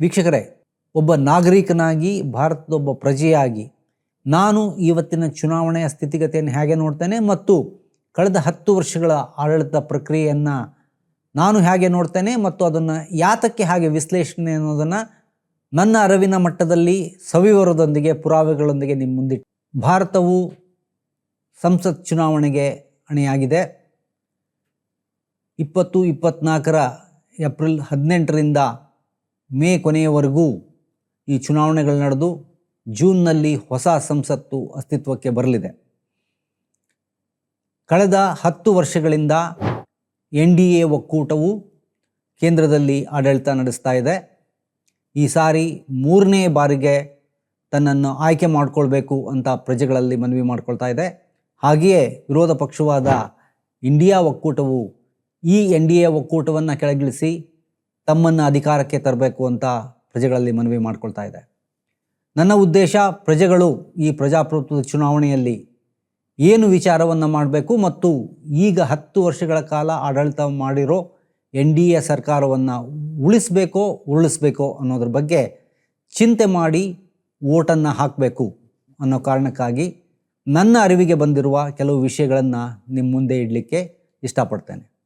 ವೀಕ್ಷಕರೇ, ಒಬ್ಬ ನಾಗರಿಕನಾಗಿ ಭಾರತದ ಒಬ್ಬ ಪ್ರಜೆಯಾಗಿ ನಾನು ಇವತ್ತಿನ ಚುನಾವಣೆಯ ಸ್ಥಿತಿಗತಿಯನ್ನು ಹೇಗೆ ನೋಡ್ತೇನೆ ಮತ್ತು ಕಳೆದ ಹತ್ತು ವರ್ಷಗಳ ಆಡಳಿತ ಪ್ರಕ್ರಿಯೆಯನ್ನು ನಾನು ಹೇಗೆ ನೋಡ್ತೇನೆ ಮತ್ತು ಅದನ್ನು ಯಾತಕ್ಕೆ ಹಾಗೆ ವಿಶ್ಲೇಷಣೆ ಅನ್ನೋದನ್ನು ನನ್ನ ಅರಿವಿನ ಮಟ್ಟದಲ್ಲಿ ಸವಿವರದೊಂದಿಗೆ, ಪುರಾವೆಗಳೊಂದಿಗೆ ನಿಮ್ಮ ಮುಂದಿಟ್ಟು ಭಾರತವು ಸಂಸತ್ ಚುನಾವಣೆಗೆ ಅಣಿಯಾಗಿದೆ. ಇಪ್ಪತ್ತು, ಇಪ್ಪತ್ನಾಲ್ಕರ ಏಪ್ರಿಲ್ ಹದಿನೆಂಟರಿಂದ ಮೇ ಕೊನೆಯವರೆಗೂ ಈ ಚುನಾವಣೆಗಳು ನಡೆದು ಜೂನ್ನಲ್ಲಿ ಹೊಸ ಸಂಸತ್ತು ಅಸ್ತಿತ್ವಕ್ಕೆ ಬರಲಿದೆ. ಕಳೆದ ಹತ್ತು ವರ್ಷಗಳಿಂದ ಎನ್ ಡಿ ಎ ಒಕ್ಕೂಟವು ಕೇಂದ್ರದಲ್ಲಿ ಆಡಳಿತ ನಡೆಸ್ತಾ ಇದೆ. ಈ ಸಾರಿ ಮೂರನೇ ಬಾರಿಗೆ ತನ್ನನ್ನು ಆಯ್ಕೆ ಮಾಡಿಕೊಳ್ಬೇಕು ಅಂತ ಪ್ರಜೆಗಳಲ್ಲಿ ಮನವಿ ಮಾಡ್ಕೊಳ್ತಾ ಇದೆ. ಹಾಗೆಯೇ ವಿರೋಧ ಪಕ್ಷವಾದ ಇಂಡಿಯಾ ಒಕ್ಕೂಟವು ಈ ಎನ್ ಡಿ ಎ ಒಕ್ಕೂಟವನ್ನು ಕೆಳಗಿಳಿಸಿ ತಮ್ಮನ್ನು ಅಧಿಕಾರಕ್ಕೆ ತರಬೇಕು ಅಂತ ಪ್ರಜೆಗಳಲ್ಲಿ ಮನವಿ ಮಾಡ್ಕೊಳ್ತಾ ಇದೆ. ನನ್ನ ಉದ್ದೇಶ ಪ್ರಜೆಗಳು ಈ ಪ್ರಜಾಪ್ರಭುತ್ವದ ಚುನಾವಣೆಯಲ್ಲಿ ಏನು ವಿಚಾರವನ್ನು ಮಾಡಬೇಕು ಮತ್ತು ಈಗ ಹತ್ತು ವರ್ಷಗಳ ಕಾಲ ಆಡಳಿತ ಮಾಡಿರೋ ಎನ್ ಡಿ ಎ ಸರ್ಕಾರವನ್ನು ಉಳಿಸ್ಬೇಕೋ ಉರುಳಿಸ್ಬೇಕೋ ಅನ್ನೋದ್ರ ಬಗ್ಗೆ ಚಿಂತೆ ಮಾಡಿ ಓಟನ್ನು ಹಾಕಬೇಕು ಅನ್ನೋ ಕಾರಣಕ್ಕಾಗಿ ನನ್ನ ಅರಿವಿಗೆ ಬಂದಿರುವ ಕೆಲವು ವಿಷಯಗಳನ್ನು ನಿಮ್ಮ ಮುಂದೆ ಇಡಲಿಕ್ಕೆ ಇಷ್ಟಪಡ್ತೇನೆ.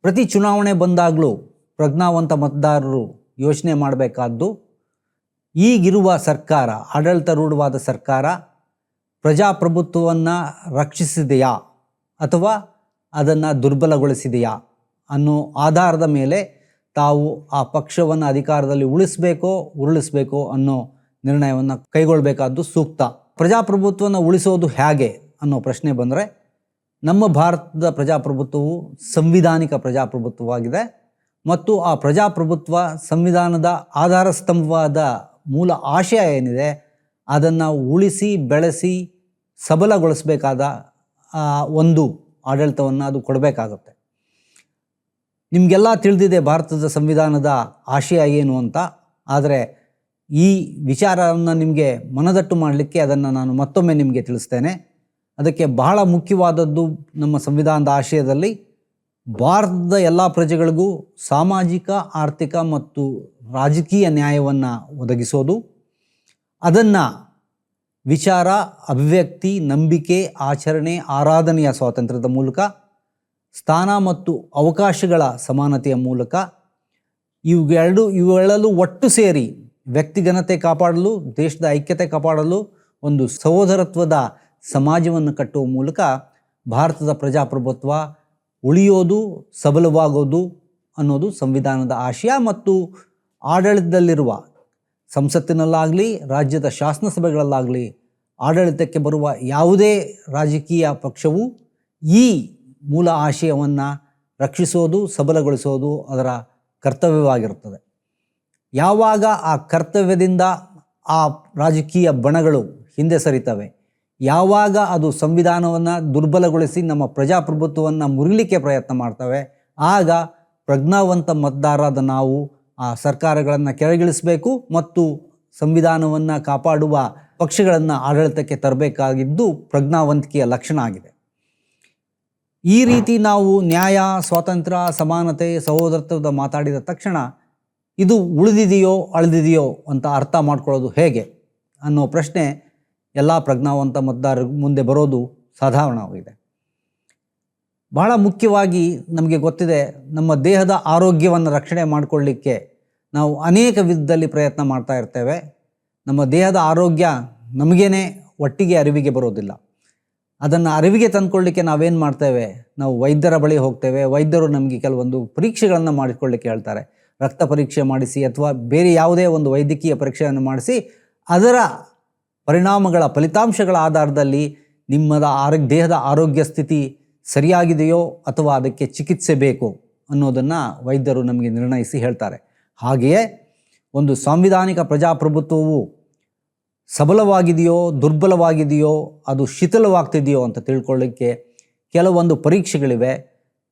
ಪ್ರತಿ ಚುನಾವಣೆ ಬಂದಾಗಲೂ ಪ್ರಜ್ಞಾವಂತ ಮತದಾರರು ಯೋಚನೆ ಮಾಡಬೇಕಾದ್ದು ಈಗಿರುವ ಸರ್ಕಾರ, ಆಡಳಿತಾರೂಢವಾದ ಸರ್ಕಾರ ಪ್ರಜಾಪ್ರಭುತ್ವವನ್ನು ರಕ್ಷಿಸಿದೆಯಾ ಅಥವಾ ಅದನ್ನು ದುರ್ಬಲಗೊಳಿಸಿದೆಯಾ ಅನ್ನೋ ಆಧಾರದ ಮೇಲೆ ತಾವು ಆ ಪಕ್ಷವನ್ನು ಅಧಿಕಾರದಲ್ಲಿ ಉಳಿಸಬೇಕೋ, ಉರುಳಿಸಬೇಕೋ ಅನ್ನೋ ನಿರ್ಣಯವನ್ನು ಕೈಗೊಳ್ಳಬೇಕಾದ್ದು ಸೂಕ್ತ. ಪ್ರಜಾಪ್ರಭುತ್ವವನ್ನು ಉಳಿಸೋದು ಹೇಗೆ ಅನ್ನೋ ಪ್ರಶ್ನೆ ಬಂದರೆ, ನಮ್ಮ ಭಾರತದ ಪ್ರಜಾಪ್ರಭುತ್ವವು ಸಂವಿಧಾನಿಕ ಪ್ರಜಾಪ್ರಭುತ್ವವಾಗಿದೆ ಮತ್ತು ಆ ಪ್ರಜಾಪ್ರಭುತ್ವ ಸಂವಿಧಾನದ ಆಧಾರ ಸ್ತಂಭವಾದ ಮೂಲ ಆಶಯ ಏನಿದೆ, ಅದನ್ನು ಉಳಿಸಿ, ಬೆಳೆಸಿ, ಸಬಲಗೊಳಿಸಬೇಕಾದ ಒಂದು ಆಡಳಿತವನ್ನು ಅದು ಕೊಡಬೇಕಾಗುತ್ತೆ. ನಿಮಗೆಲ್ಲ ತಿಳಿದಿದೆ ಭಾರತದ ಸಂವಿಧಾನದ ಆಶಯ ಏನು ಅಂತ, ಆದರೆ ಈ ವಿಚಾರವನ್ನು ನಿಮಗೆ ಮನದಟ್ಟು ಮಾಡಲಿಕ್ಕೆ ಅದನ್ನು ನಾನು ಮತ್ತೊಮ್ಮೆ ನಿಮಗೆ ತಿಳಿಸ್ತೇನೆ. ಅದಕ್ಕೆ ಬಹಳ ಮುಖ್ಯವಾದದ್ದು ನಮ್ಮ ಸಂವಿಧಾನದ ಆಶಯದಲ್ಲಿ ಭಾರತದ ಎಲ್ಲ ಪ್ರಜೆಗಳಿಗೂ ಸಾಮಾಜಿಕ, ಆರ್ಥಿಕ ಮತ್ತು ರಾಜಕೀಯ ನ್ಯಾಯವನ್ನು ಒದಗಿಸೋದು. ಅದನ್ನು ವಿಚಾರ, ಅಭಿವ್ಯಕ್ತಿ, ನಂಬಿಕೆ, ಆಚರಣೆ, ಆರಾಧನೆಯ ಸ್ವಾತಂತ್ರ್ಯದ ಮೂಲಕ, ಸ್ಥಾನ ಮತ್ತು ಅವಕಾಶಗಳ ಸಮಾನತೆಯ ಮೂಲಕ ಇವುಗಳೆರಡು ಇವುಗಳಲ್ಲೂ ಒಟ್ಟು ಸೇರಿ ವ್ಯಕ್ತಿಘನತೆ ಕಾಪಾಡಲು, ದೇಶದ ಐಕ್ಯತೆ ಕಾಪಾಡಲು ಒಂದು ಸಹೋದರತ್ವದ ಸಮಾಜವನ್ನು ಕಟ್ಟುವ ಮೂಲಕ ಭಾರತದ ಪ್ರಜಾಪ್ರಭುತ್ವ ಉಳಿಯೋದು, ಸಬಲವಾಗೋದು ಅನ್ನೋದು ಸಂವಿಧಾನದ ಆಶಯ ಮತ್ತು ಆಡಳಿತದಲ್ಲಿರುವ ಸಂಸತ್ತಿನಲ್ಲಾಗಲಿ, ರಾಜ್ಯದ ಶಾಸನಸಭೆಗಳಲ್ಲಾಗಲಿ ಆಡಳಿತಕ್ಕೆ ಬರುವ ಯಾವುದೇ ರಾಜಕೀಯ ಪಕ್ಷವು ಈ ಮೂಲ ಆಶಯವನ್ನು ರಕ್ಷಿಸೋದು, ಸಬಲಗೊಳಿಸೋದು ಅದರ ಕರ್ತವ್ಯವಾಗಿರುತ್ತದೆ. ಯಾವಾಗ ಆ ಕರ್ತವ್ಯದಿಂದ ಆ ರಾಜಕೀಯ ಬಣಗಳು ಹಿಂದೆ ಸರಿತವೆ, ಯಾವಾಗ ಅದು ಸಂವಿಧಾನವನ್ನು ದುರ್ಬಲಗೊಳಿಸಿ ನಮ್ಮ ಪ್ರಜಾಪ್ರಭುತ್ವವನ್ನು ಮುರಿಲಿಕ್ಕೆ ಪ್ರಯತ್ನ ಮಾಡ್ತವೆ, ಆಗ ಪ್ರಜ್ಞಾವಂತ ಮತದಾರರಾದ ನಾವು ಆ ಸರ್ಕಾರಗಳನ್ನು ಕೆಳಗಿಳಿಸಬೇಕು ಮತ್ತು ಸಂವಿಧಾನವನ್ನು ಕಾಪಾಡುವ ಪಕ್ಷಗಳನ್ನು ಆಡಳಿತಕ್ಕೆ ತರಬೇಕಾಗಿದ್ದು ಪ್ರಜ್ಞಾವಂತಿಕೆಯ ಲಕ್ಷಣ ಆಗಿದೆ. ಈ ರೀತಿ ನಾವು ನ್ಯಾಯ, ಸ್ವಾತಂತ್ರ್ಯ, ಸಮಾನತೆ, ಸಹೋದರತ್ವದ ಮಾತಾಡಿದ ತಕ್ಷಣ ಇದು ಉಳಿದಿದೆಯೋ ಅಳಿದಿದೆಯೋ ಅಂತ ಅರ್ಥ ಮಾಡ್ಕೊಳ್ಳೋದು ಹೇಗೆ ಅನ್ನೋ ಪ್ರಶ್ನೆ ಎಲ್ಲ ಪ್ರಜ್ಞಾವಂತ ಮತದಾರರ ಮುಂದೆ ಬರೋದು ಸಾಧಾರಣವಾಗಿದೆ. ಬಹಳ ಮುಖ್ಯವಾಗಿ ನಮಗೆ ಗೊತ್ತಿದೆ ನಮ್ಮ ದೇಹದ ಆರೋಗ್ಯವನ್ನು ರಕ್ಷಣೆ ಮಾಡಿಕೊಳ್ಳಿಕ್ಕೆ ನಾವು ಅನೇಕ ವಿಧದಲ್ಲಿ ಪ್ರಯತ್ನ ಮಾಡ್ತಾ ಇರ್ತೇವೆ. ನಮ್ಮ ದೇಹದ ಆರೋಗ್ಯ ನಮಗೇನೆ ಒಟ್ಟಿಗೆ ಅರಿವಿಗೆ ಬರೋದಿಲ್ಲ. ಅದನ್ನು ಅರಿವಿಗೆ ತಂದ್ಕೊಳ್ಳಿಕ್ಕೆ ನಾವೇನು ಮಾಡ್ತೇವೆ? ನಾವು ವೈದ್ಯರ ಬಳಿ ಹೋಗ್ತೇವೆ. ವೈದ್ಯರು ನಮಗೆ ಕೆಲವೊಂದು ಪರೀಕ್ಷೆಗಳನ್ನು ಮಾಡಿಕೊಳ್ಳಿಕ್ಕೆ ಹೇಳ್ತಾರೆ. ರಕ್ತ ಪರೀಕ್ಷೆ ಮಾಡಿಸಿ ಅಥವಾ ಬೇರೆ ಯಾವುದೇ ಒಂದು ವೈದ್ಯಕೀಯ ಪರೀಕ್ಷೆಯನ್ನು ಮಾಡಿಸಿ, ಅದರ ಪರಿಣಾಮಗಳ ಫಲಿತಾಂಶಗಳ ಆಧಾರದಲ್ಲಿ ನಿಮ್ಮದ ಆರೋಗ್ಯ, ದೇಹದ ಆರೋಗ್ಯ ಸ್ಥಿತಿ ಸರಿಯಾಗಿದೆಯೋ ಅಥವಾ ಅದಕ್ಕೆ ಚಿಕಿತ್ಸೆ ಬೇಕು ಅನ್ನೋದನ್ನು ವೈದ್ಯರು ನಮಗೆ ನಿರ್ಣಯಿಸಿ ಹೇಳ್ತಾರೆ. ಹಾಗೆಯೇ ಒಂದು ಸಾಂವಿಧಾನಿಕ ಪ್ರಜಾಪ್ರಭುತ್ವವು ಸಬಲವಾಗಿದೆಯೋ, ದುರ್ಬಲವಾಗಿದೆಯೋ, ಅದು ಶಿಥಿಲವಾಗ್ತಿದೆಯೋ ಅಂತ ತಿಳ್ಕೊಳ್ಳಿಕ್ಕೆ ಕೆಲವೊಂದು ಪರೀಕ್ಷೆಗಳಿವೆ.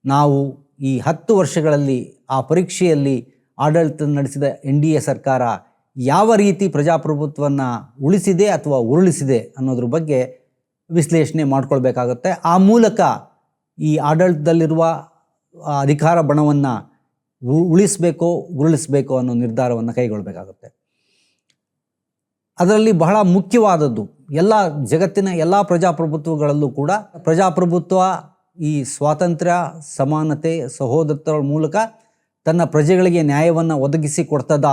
ನಾವು ಈ ಹತ್ತು ವರ್ಷಗಳಲ್ಲಿ ಆ ಪರೀಕ್ಷೆಯಲ್ಲಿ ಆಡಳಿತ ನಡೆಸಿದ ಎನ್ ಡಿ ಎ ಸರ್ಕಾರ ಯಾವ ರೀತಿ ಪ್ರಜಾಪ್ರಭುತ್ವವನ್ನು ಉಳಿಸಿದೆ ಅಥವಾ ಉರುಳಿಸಿದೆ ಅನ್ನೋದ್ರ ಬಗ್ಗೆ ವಿಶ್ಲೇಷಣೆ ಮಾಡ್ಕೊಳ್ಬೇಕಾಗತ್ತೆ. ಆ ಮೂಲಕ ಈ ಆಡಳಿತದಲ್ಲಿರುವ ಅಧಿಕಾರ ಬಣವನ್ನು ಉಳಿಸಬೇಕೋ, ಉರುಳಿಸಬೇಕೋ ಅನ್ನೋ ನಿರ್ಧಾರವನ್ನು ಕೈಗೊಳ್ಳಬೇಕಾಗುತ್ತೆ ಅದರಲ್ಲಿ ಬಹಳ ಮುಖ್ಯವಾದದ್ದು, ಎಲ್ಲ ಜಗತ್ತಿನ ಎಲ್ಲ ಪ್ರಜಾಪ್ರಭುತ್ವಗಳಲ್ಲೂ ಕೂಡ ಪ್ರಜಾಪ್ರಭುತ್ವ ಈ ಸ್ವಾತಂತ್ರ್ಯ, ಸಮಾನತೆ, ಸಹೋದರತ್ವಗಳ ಮೂಲಕ ತನ್ನ ಪ್ರಜೆಗಳಿಗೆ ನ್ಯಾಯವನ್ನು ಒದಗಿಸಿ ಕೊಡ್ತದ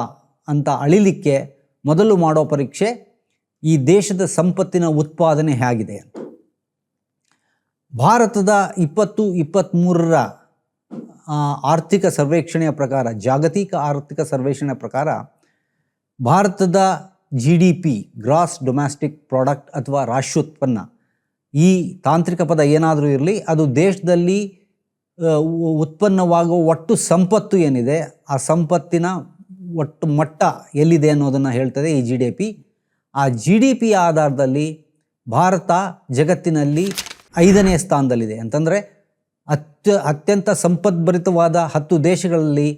ಅಂತ ಅಳಿಲಿಕ್ಕೆ ಮೊದಲು ಮಾಡೋ ಪರೀಕ್ಷೆ ಈ ದೇಶದ ಸಂಪತ್ತಿನ ಉತ್ಪಾದನೆ ಹೇಗಿದೆ ಭಾರತದ ಇಪ್ಪತ್ತು ಇಪ್ಪತ್ತ್ಮೂರರ ಆರ್ಥಿಕ ಸರ್ವೇಕ್ಷಣೆಯ ಪ್ರಕಾರ, ಜಾಗತಿಕ ಆರ್ಥಿಕ ಸರ್ವೇಕ್ಷಣೆಯ ಪ್ರಕಾರ ಭಾರತದ G D P gross domestic product ಅಥವಾ ರಾಷ್ಟ್ರೋತ್ಪನ್ನ, ಈ ತಾಂತ್ರಿಕ ಪದ ಏನಾದರೂ ಇರಲಿ, ಅದು ದೇಶದಲ್ಲಿ ಉತ್ಪನ್ನವಾಗುವ ಒಟ್ಟು ಸಂಪತ್ತು ಏನಿದೆ, ಆ ಸಂಪತ್ತಿನ ಒಟ್ಟು ಮಟ್ಟ ಎಲ್ಲಿದೆ ಅನ್ನೋದನ್ನು ಹೇಳ್ತದೆ ಈ ಜಿ ಡಿ ಪಿ ಆ ಜಿ ಡಿ ಪಿ ಆಧಾರದಲ್ಲಿ ಭಾರತ ಜಗತ್ತಿನಲ್ಲಿ ಐದನೇ ಸ್ಥಾನದಲ್ಲಿದೆ. ಅಂತಂದರೆ ಅತ್ಯ, ಅತ್ಯಂತ ಸಂಪದ್ಭರಿತವಾದ ಹತ್ತು ದೇಶಗಳಲ್ಲಿ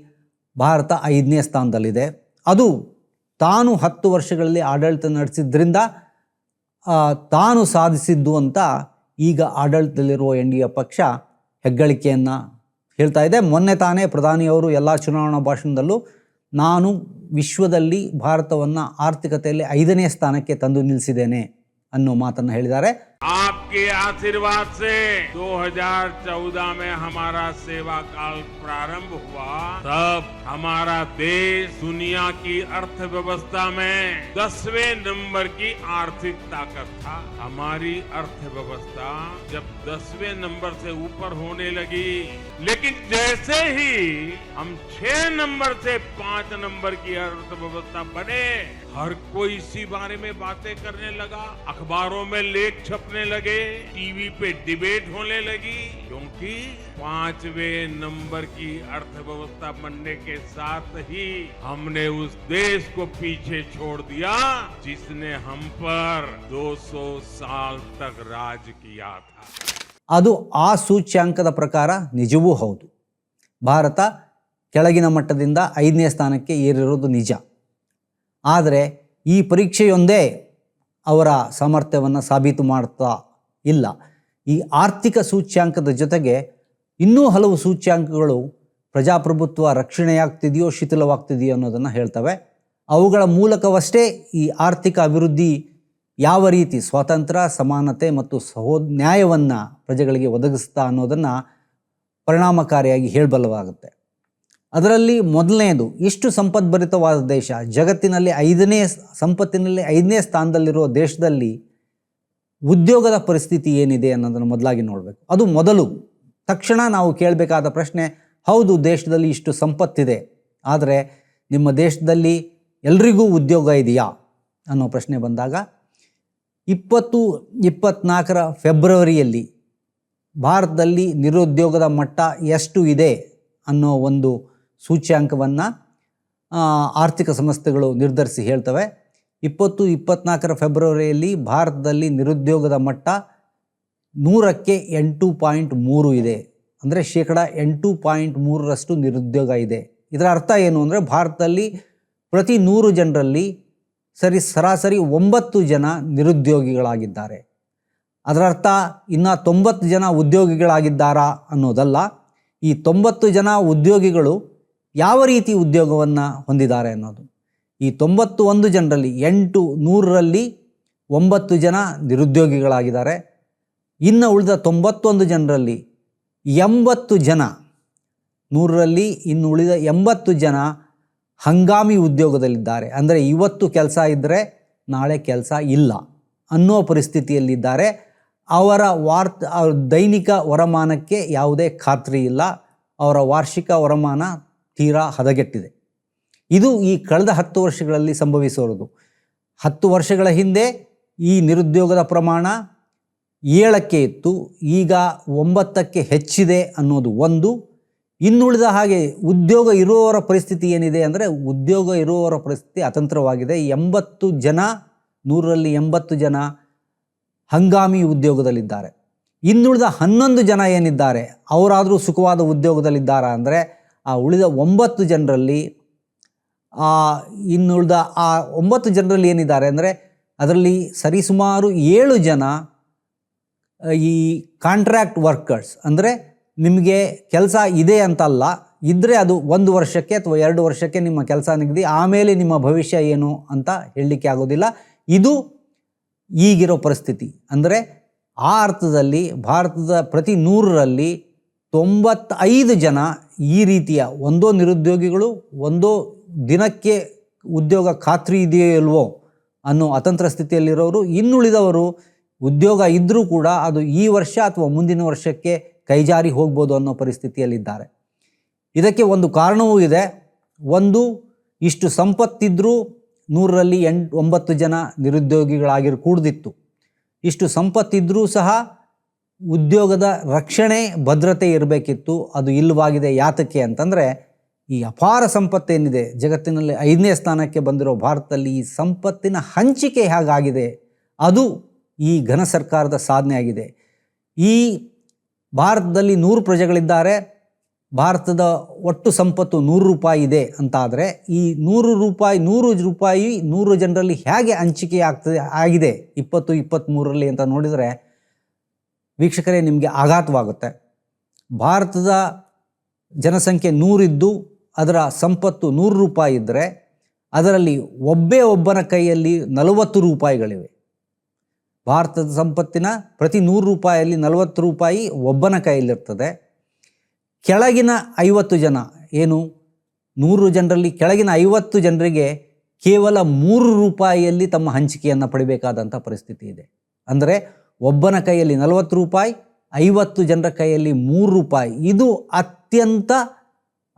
ಭಾರತ ಐದನೇ ಸ್ಥಾನದಲ್ಲಿದೆ. ಅದು ತಾನು ಹತ್ತು ವರ್ಷಗಳಲ್ಲಿ ಆಡಳಿತ ನಡೆಸಿದ್ರಿಂದ ತಾನು ಸಾಧಿಸಿದ್ದು ಅಂತ ಈಗ ಆಡಳಿತದಲ್ಲಿರುವ ಎನ್ ಪಕ್ಷ ಹೆಗ್ಗಳಿಕೆಯನ್ನು ಹೇಳ್ತಾ ಇದೆ. ಮೊನ್ನೆ ತಾನೇ ಪ್ರಧಾನಿಯವರು ಎಲ್ಲ ಚುನಾವಣಾ ಭಾಷಣದಲ್ಲೂ ನಾನು ವಿಶ್ವದಲ್ಲಿ ಭಾರತವನ್ನು ಆರ್ಥಿಕತೆಯಲ್ಲಿ ಐದನೇ ಸ್ಥಾನಕ್ಕೆ ತಂದು ನಿಲ್ಲಿಸಿದ್ದೇನೆ ಅನ್ನೋ ಮಾತನ್ನು ಹೇಳಿದ್ದಾರೆ. आपके आशीर्वाद से 2014 में हमारा सेवा काल प्रारंभ हुआ। तब हमारा देश दुनिया की अर्थव्यवस्था में दसवें नंबर की आर्थिक ताकत था। हमारी अर्थव्यवस्था जब दसवें नंबर से ऊपर होने लगी, लेकिन जैसे ही हम छह नंबर से पाँच नंबर की अर्थव्यवस्था बने, हर कोई इसी बारे में बातें करने लगा। अखबारों में लेख छपने लगे टीवी पे डिबेट होने लगी क्योंकि पांचवे नंबर की अर्थव्यवस्था बनने के साथ ही हमने उस देश को पीछे छोड़ दिया जिसने हम पर 200 साल तक राज किया था ಅದು ಆ ಸೂಚ್ಯಾಂಕದ ಪ್ರಕಾರ ನಿಜವೂ ಹೌದು ಭಾರತ ಕೆಳಗಿನ ಮಟ್ಟದಿಂದ ಐದನೇ ಸ್ಥಾನಕ್ಕೆ ಏರಿರೋದು ನಿಜ ಆದರೆ ಈ ಪರೀಕ್ಷೆಯೊಂದೇ ಅವರ ಸಾಮರ್ಥ್ಯವನ್ನು ಸಾಬೀತು ಮಾಡ್ತಾ ಇಲ್ಲ. ಈ ಆರ್ಥಿಕ ಸೂಚ್ಯಾಂಕದ ಜೊತೆಗೆ ಇನ್ನೂ ಹಲವು ಸೂಚ್ಯಾಂಕಗಳು ಪ್ರಜಾಪ್ರಭುತ್ವ ರಕ್ಷಣೆಯಾಗ್ತಿದೆಯೋ ಶಿಥಿಲವಾಗ್ತಿದೆಯೋ ಅನ್ನೋದನ್ನು ಹೇಳ್ತವೆ. ಅವುಗಳ ಮೂಲಕವಷ್ಟೇ ಈ ಆರ್ಥಿಕ ಅಭಿವೃದ್ಧಿ ಯಾವ ರೀತಿ ಸ್ವಾತಂತ್ರ್ಯ, ಸಮಾನತೆ ಮತ್ತು ಸಹೋ ನ್ಯಾಯವನ್ನು ಪ್ರಜೆಗಳಿಗೆ ಒದಗಿಸ್ತಾ ಅನ್ನೋದನ್ನು ಪರಿಣಾಮಕಾರಿಯಾಗಿ ಹೇಳಬಲ್ಲವಾಗುತ್ತೆ. ಅದರಲ್ಲಿ ಮೊದಲನೆಯದು ಇಷ್ಟು ಸಂಪದ್ಭರಿತವಾದ ದೇಶ? ಜಗತ್ತಿನಲ್ಲಿ ಐದನೇ ಸಂಪತ್ತಿನಲ್ಲಿ ಐದನೇ ಸ್ಥಾನದಲ್ಲಿರುವ ದೇಶದಲ್ಲಿ ಉದ್ಯೋಗದ ಪರಿಸ್ಥಿತಿ ಏನಿದೆ ಅನ್ನೋದನ್ನು ಮೊದಲಾಗಿ ನೋಡಬೇಕು. ಅದು ಮೊದಲು. ತಕ್ಷಣ ನಾವು ಕೇಳಬೇಕಾದ ಪ್ರಶ್ನೆ, ಹೌದು, ದೇಶದಲ್ಲಿ ಇಷ್ಟು ಸಂಪತ್ತಿದೆ. ಆದರೆ ನಿಮ್ಮ ದೇಶದಲ್ಲಿ ಎಲ್ರಿಗೂ ಉದ್ಯೋಗ ಇದೆಯಾ? ಅನ್ನೋ ಪ್ರಶ್ನೆ ಬಂದಾಗ, ಇಪ್ಪತ್ತು, ಇಪ್ಪತ್ನಾಲ್ಕರ ಫೆಬ್ರವರಿಯಲ್ಲಿ ಭಾರತದಲ್ಲಿ ನಿರುದ್ಯೋಗದ ಮಟ್ಟ ಎಷ್ಟು ಇದೆ ಅನ್ನೋ ಒಂದು ಸೂಚ್ಯಾಂಕವನ್ನು ಆರ್ಥಿಕ ಸಂಸ್ಥೆಗಳು ನಿರ್ಧರಿಸಿ ಹೇಳ್ತವೆ. ಇಪ್ಪತ್ತು, ಇಪ್ಪತ್ನಾಲ್ಕರ ಫೆಬ್ರವರಿಯಲ್ಲಿ ಭಾರತದಲ್ಲಿ ನಿರುದ್ಯೋಗದ ಮಟ್ಟ ನೂರಕ್ಕೆ ಎಂಟು ಪಾಯಿಂಟ್ ಮೂರು ಇದೆ. ಅಂದರೆ ಶೇಕಡ ಎಂಟು ಪಾಯಿಂಟ್ ಮೂರರಷ್ಟು ನಿರುದ್ಯೋಗ ಇದೆ. ಇದರ ಅರ್ಥ ಏನು ಅಂದರೆ ಭಾರತದಲ್ಲಿ ಪ್ರತಿ ನೂರು ಜನರಲ್ಲಿ ಸರಿ, ಸರಾಸರಿ ಒಂಬತ್ತು ಜನ ನಿರುದ್ಯೋಗಿಗಳಾಗಿದ್ದಾರೆ. ಅದರ ಅರ್ಥ ಇನ್ನು ತೊಂಬತ್ತು ಜನ ಉದ್ಯೋಗಿಗಳಾಗಿದ್ದಾರಾ ಅನ್ನೋದಲ್ಲ. ಈ ತೊಂಬತ್ತು ಜನ ಉದ್ಯೋಗಿಗಳು ಯಾವ ರೀತಿ ಉದ್ಯೋಗವನ್ನು ಹೊಂದಿದ್ದಾರೆ ಅನ್ನೋದು. ಈ ತೊಂಬತ್ತು ಒಂದು ಜನರಲ್ಲಿ ಎಂಟು ನೂರರಲ್ಲಿ ಒಂಬತ್ತು ಜನ ನಿರುದ್ಯೋಗಿಗಳಾಗಿದ್ದಾರೆ. ಇನ್ನು ಉಳಿದ ತೊಂಬತ್ತೊಂದು ಜನರಲ್ಲಿ ಎಂಬತ್ತು ಜನ ನೂರರಲ್ಲಿ ಇನ್ನು ಉಳಿದ ಎಂಬತ್ತು ಜನ ಹಂಗಾಮಿ ಉದ್ಯೋಗದಲ್ಲಿದ್ದಾರೆ. ಅಂದರೆ ಇವತ್ತು ಕೆಲಸ ಇದ್ದರೆ ನಾಳೆ ಕೆಲಸ ಇಲ್ಲ ಅನ್ನೋ ಪರಿಸ್ಥಿತಿಯಲ್ಲಿದ್ದಾರೆ. ಅವರ ವಾರ್ತ, ಅವ್ರ ದೈನಿಕ ವರಮಾನಕ್ಕೆ ಯಾವುದೇ ಖಾತ್ರಿ ಇಲ್ಲ. ಅವರ ವಾರ್ಷಿಕ ವರಮಾನ ತೀರಾ ಹದಗೆಟ್ಟಿದೆ. ಇದು ಈ ಕಳೆದ ಹತ್ತು ವರ್ಷಗಳಲ್ಲಿ ಸಂಭವಿಸಿರೋದು. ಹತ್ತು ವರ್ಷಗಳ ಹಿಂದೆ ಈ ನಿರುದ್ಯೋಗದ ಪ್ರಮಾಣ ಏಳಕ್ಕೆ ಇತ್ತು. ಈಗ ಒಂಬತ್ತಕ್ಕೆ ಹೆಚ್ಚಿದೆ ಅನ್ನೋದು ಒಂದು. ಇನ್ನುಳಿದ ಹಾಗೆ ಉದ್ಯೋಗ ಇರುವವರ ಪರಿಸ್ಥಿತಿ ಏನಿದೆ ಅಂದರೆ ಉದ್ಯೋಗ ಇರುವವರ ಪರಿಸ್ಥಿತಿ ಅತಂತ್ರವಾಗಿದೆ. ಎಂಬತ್ತು ಜನ, ನೂರರಲ್ಲಿ ಎಂಬತ್ತು ಜನ ಹಂಗಾಮಿ ಉದ್ಯೋಗದಲ್ಲಿದ್ದಾರೆ. ಇನ್ನುಳಿದ ಹನ್ನೊಂದು ಜನ ಏನಿದ್ದಾರೆ, ಅವರಾದರೂ ಸುಖವಾದ ಉದ್ಯೋಗದಲ್ಲಿದ್ದಾರಾ ಅಂದರೆ ಆ ಉಳಿದ ಒಂಬತ್ತು ಜನರಲ್ಲಿ ಇನ್ನುಳಿದ ಆ ಒಂಬತ್ತು ಜನರಲ್ಲಿ ಏನಿದ್ದಾರೆ ಅಂದರೆ, ಅದರಲ್ಲಿ ಸರಿಸುಮಾರು ಏಳು ಜನ ಈ ಕಾಂಟ್ರಾಕ್ಟ್ ವರ್ಕರ್ಸ್ ಅಂದರೆ ನಿಮಗೆ ಕೆಲಸ ಇದೆ ಅಂತಲ್ಲ ಇದ್ದರೆ ಅದು ಒಂದು ವರ್ಷಕ್ಕೆ ಅಥವಾ ಎರಡು ವರ್ಷಕ್ಕೆ ನಿಮ್ಮ ಕೆಲಸ ನಿಗದಿ, ಆಮೇಲೆ ನಿಮ್ಮ ಭವಿಷ್ಯ ಏನು ಅಂತ ಹೇಳಲಿಕ್ಕೆ ಆಗೋದಿಲ್ಲ. ಇದು ಈಗಿರೋ ಪರಿಸ್ಥಿತಿ. ಅಂದರೆ ಆ ಅರ್ಥದಲ್ಲಿ ಭಾರತದ ಪ್ರತಿ ನೂರರಲ್ಲಿ ತೊಂಬತ್ತೈದು ಜನ ಈ ರೀತಿಯ ಒಂದೋ ನಿರುದ್ಯೋಗಿಗಳು, ಒಂದೋ ದಿನಕ್ಕೆ ಉದ್ಯೋಗ ಖಾತ್ರಿ ಇದೆಯೋ ಇಲ್ವೋ ಅನ್ನೋ ಅತಂತ್ರ ಸ್ಥಿತಿಯಲ್ಲಿರೋರು, ಇನ್ನುಳಿದವರು ಉದ್ಯೋಗ ಇದ್ದರೂ ಕೂಡ ಅದು ಈ ವರ್ಷ ಅಥವಾ ಮುಂದಿನ ವರ್ಷಕ್ಕೆ ಕೈಜಾರಿ ಹೋಗ್ಬೋದು ಅನ್ನೋ ಪರಿಸ್ಥಿತಿಯಲ್ಲಿದ್ದಾರೆ. ಇದಕ್ಕೆ ಒಂದು ಕಾರಣವೂ ಇದೆ. ಒಂದು, ಇಷ್ಟು ಸಂಪತ್ತಿದ್ದರೂ ನೂರರಲ್ಲಿ ಎಂಟು, ಒಂಬತ್ತು ಜನ ನಿರುದ್ಯೋಗಿಗಳಾಗಿರ್ ಕೂಡ್ದಿತ್ತು. ಇಷ್ಟು ಸಂಪತ್ತಿದ್ದರೂ ಸಹ ಉದ್ಯೋಗದ ರಕ್ಷಣೆ ಭದ್ರತೆ ಇರಬೇಕಿತ್ತು, ಅದು ಇಲ್ಲವಾಗಿದೆ ಯಾತಕ್ಕೆ ಅಂತಂದರೆ, ಈ ಅಪಾರ ಸಂಪತ್ತೇನಿದೆ ಜಗತ್ತಿನಲ್ಲಿ ಐದನೇ ಸ್ಥಾನಕ್ಕೆ ಬಂದಿರೋ ಭಾರತದಲ್ಲಿ ಈ ಸಂಪತ್ತಿನ ಹಂಚಿಕೆ ಹೇಗಾಗಿದೆ, ಅದು ಈ ಘನ ಸರ್ಕಾರದ ಸಾಧನೆ ಆಗಿದೆ. ಈ ಭಾರತದಲ್ಲಿ ನೂರು ಪ್ರಜೆಗಳಿದ್ದಾರೆ, ಭಾರತದ ಒಟ್ಟು ಸಂಪತ್ತು ನೂರು ರೂಪಾಯಿ ಇದೆ ಅಂತಾದರೆ, ಈ ನೂರು ರೂಪಾಯಿ ನೂರು ರೂಪಾಯಿ ನೂರು ಜನರಲ್ಲಿ ಹೇಗೆ ಹಂಚಿಕೆ ಆಗ್ತದೆ, ಆಗಿದೆ, ಇಪ್ಪತ್ತು ಇಪ್ಪತ್ತ್ಮೂರರಲ್ಲಿ ಅಂತ ನೋಡಿದರೆ ವೀಕ್ಷಕರೇ, ನಿಮಗೆ ಆಘಾತವಾಗುತ್ತೆ. ಭಾರತದ ಜನಸಂಖ್ಯೆ ನೂರಿದ್ದು, ಅದರ ಸಂಪತ್ತು ನೂರು ರೂಪಾಯಿ ಇದ್ದರೆ ಅದರಲ್ಲಿ ಒಬ್ಬೇ ಒಬ್ಬನ ಕೈಯಲ್ಲಿ ನಲವತ್ತು ರೂಪಾಯಿಗಳಿವೆ. ಭಾರತದ ಸಂಪತ್ತಿನ ಪ್ರತಿ ನೂರು ರೂಪಾಯಿಯಲ್ಲಿ ನಲವತ್ತು ರೂಪಾಯಿ ಒಬ್ಬನ ಕೈಯಲ್ಲಿರ್ತದೆ. ಕೆಳಗಿನ ಐವತ್ತು ಜನ ಏನು? ನೂರು ಜನರಲ್ಲಿ ಕೆಳಗಿನ ಐವತ್ತು ಜನರಿಗೆ ಕೇವಲ ಮೂರು ರೂಪಾಯಿಯಲ್ಲಿ ತಮ್ಮ ಹಂಚಿಕೆಯನ್ನು ಪಡಿಬೇಕಾದಂಥ ಪರಿಸ್ಥಿತಿ ಇದೆ. ಅಂದರೆ ಒಬ್ಬನ ಕೈಯಲ್ಲಿ ನಲವತ್ತು ರೂಪಾಯಿ, ಐವತ್ತು ಜನರ ಕೈಯಲ್ಲಿ ಮೂರು ರೂಪಾಯಿ. ಇದು ಅತ್ಯಂತ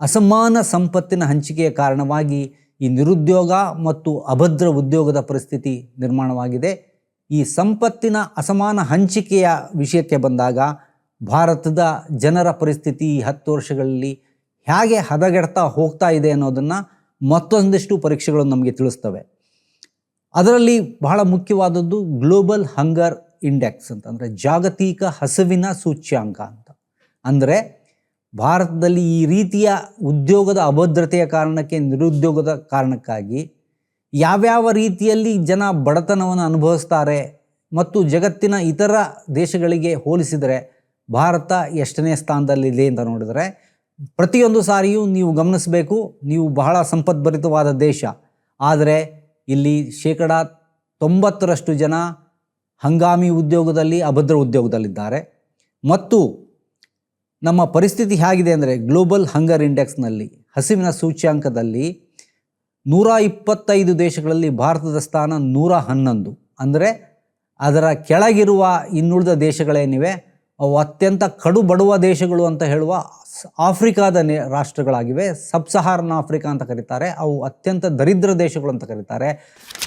ಅಸಮಾನ ಸಂಪತ್ತಿನ ಹಂಚಿಕೆಯ ಕಾರಣವಾಗಿ ಈ ನಿರುದ್ಯೋಗ ಮತ್ತು ಅಭದ್ರ ಉದ್ಯೋಗದ ಪರಿಸ್ಥಿತಿ ನಿರ್ಮಾಣವಾಗಿದೆ. ಈ ಸಂಪತ್ತಿನ ಅಸಮಾನ ಹಂಚಿಕೆಯ ವಿಷಯಕ್ಕೆ ಬಂದಾಗ ಭಾರತದ ಜನರ ಪರಿಸ್ಥಿತಿ ಈ ಹತ್ತು ವರ್ಷಗಳಲ್ಲಿ ಹೇಗೆ ಹದಗೆಡ್ತಾ ಹೋಗ್ತಾ ಇದೆ ಅನ್ನೋದನ್ನು ಮತ್ತೊಂದಿಷ್ಟು ಪರೀಕ್ಷೆಗಳು ನಮಗೆ ತಿಳಿಸ್ತವೆ. ಅದರಲ್ಲಿ ಬಹಳ ಮುಖ್ಯವಾದದ್ದು, ಗ್ಲೋಬಲ್ ಹಂಗರ್ ಇಂಡೆಕ್ಸ್ ಅಂತ, ಅಂದರೆ ಜಾಗತಿಕ ಹಸುವಿನ ಸೂಚ್ಯಾಂಕ ಅಂತ. ಅಂದರೆ ಭಾರತದಲ್ಲಿ ಈ ರೀತಿಯ ಉದ್ಯೋಗದ ಅಭದ್ರತೆಯ ಕಾರಣಕ್ಕೆ, ನಿರುದ್ಯೋಗದ ಕಾರಣಕ್ಕಾಗಿ ಯಾವ್ಯಾವ ರೀತಿಯಲ್ಲಿ ಜನ ಬಡತನವನ್ನು ಅನುಭವಿಸ್ತಾರೆ ಮತ್ತು ಜಗತ್ತಿನ ಇತರ ದೇಶಗಳಿಗೆ ಹೋಲಿಸಿದರೆ ಭಾರತ ಎಷ್ಟನೇ ಸ್ಥಾನದಲ್ಲಿದೆ ಅಂತ ನೋಡಿದರೆ ಪ್ರತಿಯೊಂದು ಸಾರಿಯೂ ನೀವು ಗಮನಿಸಬೇಕು, ನೀವು ಬಹಳ ಸಂಪದ್ಭರಿತವಾದ ದೇಶ. ಆದರೆ ಇಲ್ಲಿ ಶೇಕಡ ತೊಂಬತ್ತರಷ್ಟು ಜನ ಹಂಗಾಮಿ ಉದ್ಯೋಗದಲ್ಲಿ ಅಭದ್ರ ಉದ್ಯೋಗದಲ್ಲಿದ್ದಾರೆ. ಮತ್ತು ನಮ್ಮ ಪರಿಸ್ಥಿತಿ ಹೇಗಿದೆ ಅಂದರೆ ಗ್ಲೋಬಲ್ ಹಂಗರ್ ಇಂಡೆಕ್ಸ್ನಲ್ಲಿ, ಹಸಿವಿನ ಸೂಚ್ಯಾಂಕದಲ್ಲಿ ನೂರ ಇಪ್ಪತ್ತೈದು ದೇಶಗಳಲ್ಲಿ ಭಾರತದ ಸ್ಥಾನ ನೂರ ಹನ್ನೊಂದು ಅಂದರೆ ಅದರ ಕೆಳಗಿರುವ ಇನ್ನುಳಿದ ದೇಶಗಳೇನಿವೆ, ಅವು ಅತ್ಯಂತ ಕಡು ಬಡುವ ದೇಶಗಳು ಅಂತ ಹೇಳುವ ಆಫ್ರಿಕಾದ ರಾಷ್ಟ್ರಗಳಾಗಿವೆ. ಸಬ್ ಸಹಾರನ್ ಆಫ್ರಿಕಾ ಅಂತ ಕರೀತಾರೆ. ಅವು ಅತ್ಯಂತ ದರಿದ್ರ ದೇಶಗಳು ಅಂತ ಕರೀತಾರೆ.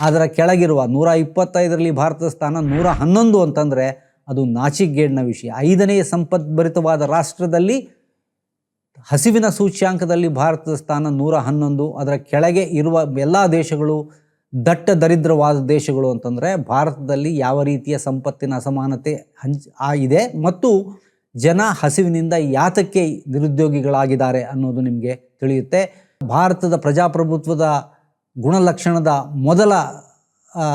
ಅದರ ಕೆಳಗಿರುವ ನೂರ ಇಪ್ಪತ್ತೈದರಲ್ಲಿ ಭಾರತದ ಸ್ಥಾನ ನೂರ ಹನ್ನೊಂದು ಅಂತಂದರೆ ಅದು ನಾಚಿಗೇಡ್ನ ವಿಷಯ. ಐದನೇ ಸಂಪದ್ಭರಿತವಾದ ರಾಷ್ಟ್ರದಲ್ಲಿ ಹಸಿವಿನ ಸೂಚ್ಯಾಂಕದಲ್ಲಿ ಭಾರತದ ಸ್ಥಾನ ನೂರ ಹನ್ನೊಂದು ಅದರ ಕೆಳಗೆ ಇರುವ ಎಲ್ಲ ದೇಶಗಳು ದಟ್ಟ ದರಿದ್ರವಾದ ದೇಶಗಳು ಅಂತಂದರೆ ಭಾರತದಲ್ಲಿ ಯಾವ ರೀತಿಯ ಸಂಪತ್ತಿನ ಅಸಮಾನತೆ ಹಂಚ್ ಆಗಿದೆ ಮತ್ತು ಜನ ಹಸಿವಿನಿಂದ ಯಾತಕ್ಕೆ ನಿರುದ್ಯೋಗಿಗಳಾಗಿದ್ದಾರೆ ಅನ್ನೋದು ನಿಮಗೆ ತಿಳಿಯುತ್ತೆ. ಭಾರತದ ಪ್ರಜಾಪ್ರಭುತ್ವದ ಗುಣಲಕ್ಷಣದ ಮೊದಲ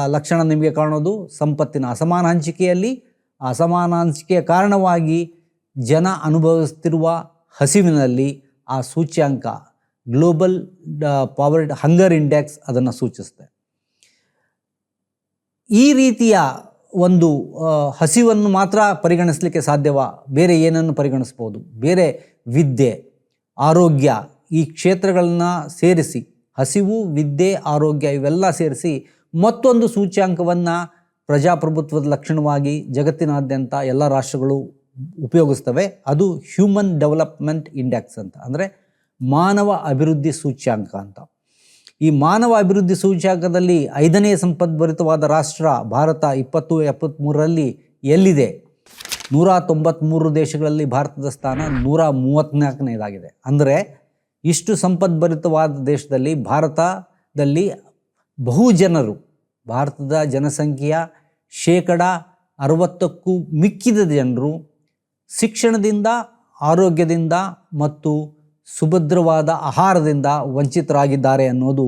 ಲಕ್ಷಣ ನಿಮಗೆ ಕಾಣೋದು ಸಂಪತ್ತಿನ ಅಸಮಾನ ಹಂಚಿಕೆಯಲ್ಲಿ ಅಸಮಾನ ಹಂಚಿಕೆಯ ಕಾರಣವಾಗಿ ಜನ ಅನುಭವಿಸ್ತಿರುವ ಹಸಿವಿನಲ್ಲಿ ಆ ಸೂಚ್ಯಾಂಕ ಗ್ಲೋಬಲ್ ಪಾವರ್ ಹಂಗರ್ ಇಂಡೆಕ್ಸ್ ಅದನ್ನು ಸೂಚಿಸುತ್ತೆ. ಈ ರೀತಿಯ ಒಂದು ಹಸಿವನ್ನು ಮಾತ್ರ ಪರಿಗಣಿಸಲಿಕ್ಕೆ ಸಾಧ್ಯವಾ. ಬೇರೆ ಏನನ್ನು ಪರಿಗಣಿಸ್ಬೋದು? ಬೇರೆ ವಿದ್ಯೆ, ಆರೋಗ್ಯ, ಈ ಕ್ಷೇತ್ರಗಳನ್ನ ಸೇರಿಸಿ, ಹಸಿವು, ವಿದ್ಯೆ, ಆರೋಗ್ಯ ಇವೆಲ್ಲ ಸೇರಿಸಿ ಮತ್ತೊಂದು ಸೂಚ್ಯಾಂಕವನ್ನು ಪ್ರಜಾಪ್ರಭುತ್ವದ ಲಕ್ಷಣವಾಗಿ ಜಗತ್ತಿನಾದ್ಯಂತ ಎಲ್ಲ ರಾಷ್ಟ್ರಗಳು ಉಪಯೋಗಿಸ್ತವೆ. ಅದು ಹ್ಯೂಮನ್ ಡೆವಲಪ್ಮೆಂಟ್ ಇಂಡೆಕ್ಸ್ ಅಂತ. ಅಂದರೆ ಮಾನವ ಅಭಿವೃದ್ಧಿ ಸೂಚ್ಯಾಂಕ ಅಂತ. ಈ ಮಾನವ ಅಭಿವೃದ್ಧಿ ಸೂಚ್ಯಾಂಕದಲ್ಲಿ ಐದನೇ ಸಂಪದ್ಭರಿತವಾದ ರಾಷ್ಟ್ರ ಭಾರತ ಇಪ್ಪತ್ತು ಎಪ್ಪತ್ತ್ಮೂರರಲ್ಲಿ ಎಲ್ಲಿದೆ? ನೂರ ತೊಂಬತ್ತ್ಮೂರು ದೇಶಗಳಲ್ಲಿ ಭಾರತದ ಸ್ಥಾನ ನೂರ ಮೂವತ್ತ್ನಾಲ್ಕನೇದಾಗಿದೆ. ಅಂದರೆ ಇಷ್ಟು ಸಂಪದ್ಭರಿತವಾದ ದೇಶದಲ್ಲಿ ಭಾರತದಲ್ಲಿ ಬಹು ಜನರು ಭಾರತದ ಜನಸಂಖ್ಯೆಯ ಶೇಕಡ ಅರವತ್ತಕ್ಕೂ ಮಿಕ್ಕಿದ ಜನರು ಶಿಕ್ಷಣದಿಂದ, ಆರೋಗ್ಯದಿಂದ ಮತ್ತು ಸುಭದ್ರವಾದ ಆಹಾರದಿಂದ ವಂಚಿತರಾಗಿದ್ದಾರೆ ಅನ್ನೋದು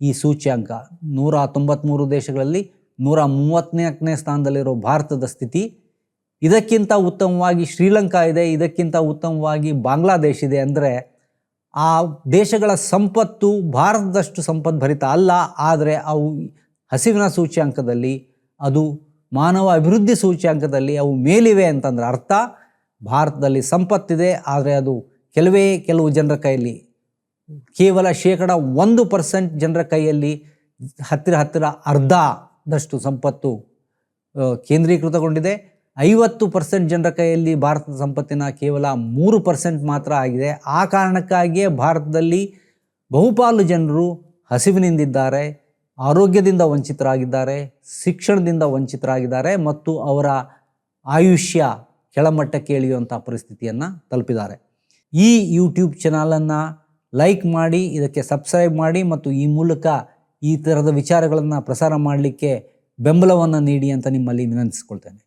ಈ ಸೂಚ್ಯಾಂಕ. ನೂರ ತೊಂಬತ್ತ್ಮೂರು ದೇಶಗಳಲ್ಲಿ ನೂರ ಮೂವತ್ತ್ನಾಲ್ಕನೇ ಸ್ಥಾನದಲ್ಲಿರೋ ಭಾರತದ ಸ್ಥಿತಿ. ಇದಕ್ಕಿಂತ ಉತ್ತಮವಾಗಿ ಶ್ರೀಲಂಕಾ ಇದೆ, ಇದಕ್ಕಿಂತ ಉತ್ತಮವಾಗಿ ಬಾಂಗ್ಲಾದೇಶ ಇದೆ ಅಂದರೆ ಆ ದೇಶಗಳ ಸಂಪತ್ತು ಭಾರತದಷ್ಟು ಸಂಪದ್ಭರಿತ ಅಲ್ಲ, ಆದರೆ ಅವು ಹಸಿವಿನ ಸೂಚ್ಯಾಂಕದಲ್ಲಿ, ಅದು ಮಾನವ ಅಭಿವೃದ್ಧಿ ಸೂಚ್ಯಾಂಕದಲ್ಲಿ ಅವು ಮೇಲಿವೆ ಅಂತಂದ್ರೆ ಅರ್ಥ. ಭಾರತದಲ್ಲಿ ಸಂಪತ್ತಿದೆ, ಆದರೆ ಅದು ಕೆಲವೇ ಕೆಲವು ಜನರ ಕೈಯಲ್ಲಿ ಕೇವಲ ಶೇಕಡ ಒಂದು ಪರ್ಸೆಂಟ್ ಜನರ ಕೈಯಲ್ಲಿ ಹತ್ತಿರ ಹತ್ತಿರ ಅರ್ಧದಷ್ಟು ಸಂಪತ್ತು ಕೇಂದ್ರೀಕೃತಗೊಂಡಿದೆ. ಐವತ್ತು ಪರ್ಸೆಂಟ್ ಜನರ ಕೈಯಲ್ಲಿ ಭಾರತದ ಸಂಪತ್ತಿನ ಕೇವಲ ಮೂರು ಪರ್ಸೆಂಟ್ ಮಾತ್ರ ಆಗಿದೆ. ಆ ಕಾರಣಕ್ಕಾಗಿಯೇ ಭಾರತದಲ್ಲಿ ಬಹುಪಾಲು ಜನರು ಹಸಿವಿನಿಂದಿದ್ದಾರೆ, ಆರೋಗ್ಯದಿಂದ ವಂಚಿತರಾಗಿದ್ದಾರೆ, ಶಿಕ್ಷಣದಿಂದ ವಂಚಿತರಾಗಿದ್ದಾರೆ ಮತ್ತು ಅವರ ಆಯುಷ್ಯ ಕೆಳಮಟ್ಟಕ್ಕೆ ಇಳಿಯುವಂಥ ಪರಿಸ್ಥಿತಿಯನ್ನು ತಲುಪಿದ್ದಾರೆ. ಈ ಯೂಟ್ಯೂಬ್ ಚಾನಲನ್ನು ಲೈಕ್ ಮಾಡಿ, ಇದಕ್ಕೆ ಸಬ್ಸ್ಕ್ರೈಬ್ ಮಾಡಿ ಮತ್ತು ಈ ಮೂಲಕ ಈ ಥರದ ವಿಚಾರಗಳನ್ನು ಪ್ರಸಾರ ಮಾಡಲಿಕ್ಕೆ ಬೆಂಬಲವನ್ನು ನೀಡಿ ಅಂತ ನಿಮ್ಮಲ್ಲಿ ವಿನಂತಿಸ್ಕೊಳ್ತೇನೆ.